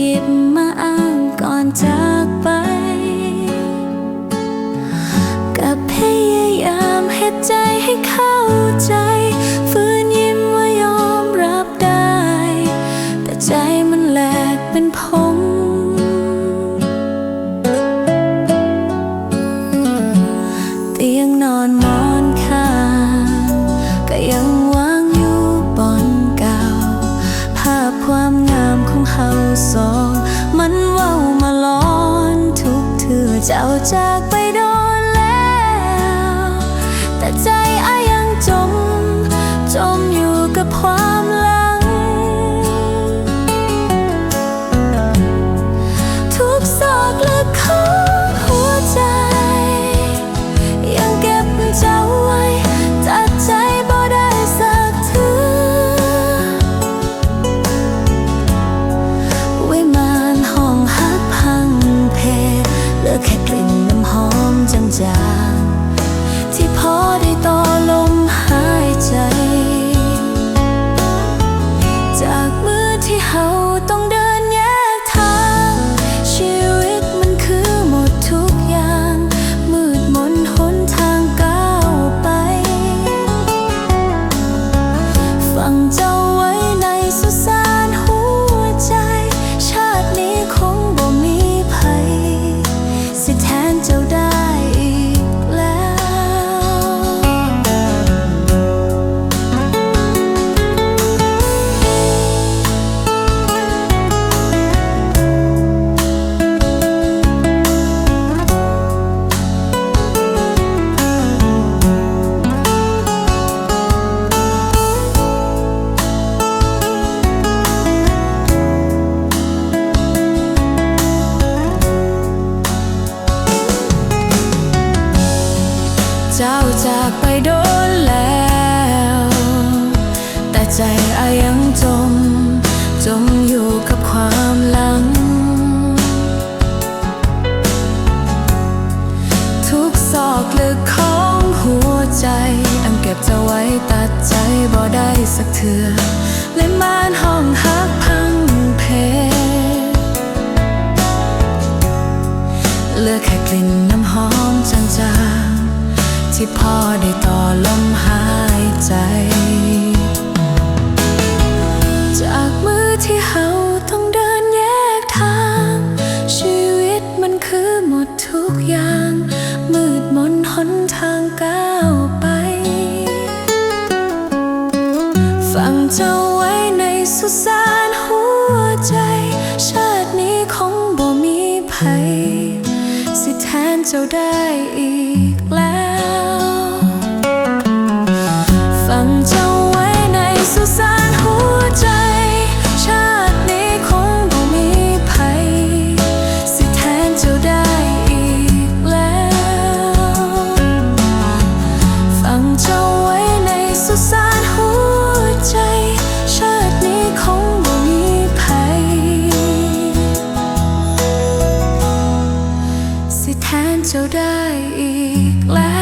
หยิบมาอ้างก่อนจากไปกับพยายามให้ใจให้เขา เจ้าจากไปโดนแล้ว แต่ใจอาจากไปโดนแล้ว แต่ใจอายังจม จมอยู่กับความหลัง ทุกซอกลึกของหัวใจอันเก็บจ้าไว้ตัดใจบ่ได้สักเถื่อและมานห้องฮักพังเพเหลือแค่กลิ่นน้ำหอมจางๆ ที่พ่อได้ต่อลมหายใจ จากมือที่เฮาต้องเดินแยกทาง ชีวิตมันคือหมดทุกอย่าง มืดมนหนทางก้าวไป ฟังเจ้าไว้ในสุสานหัวใจ ชาตินี้คงบ่มีภัย สิแทนเจ้าได้อีกแล้ว Let.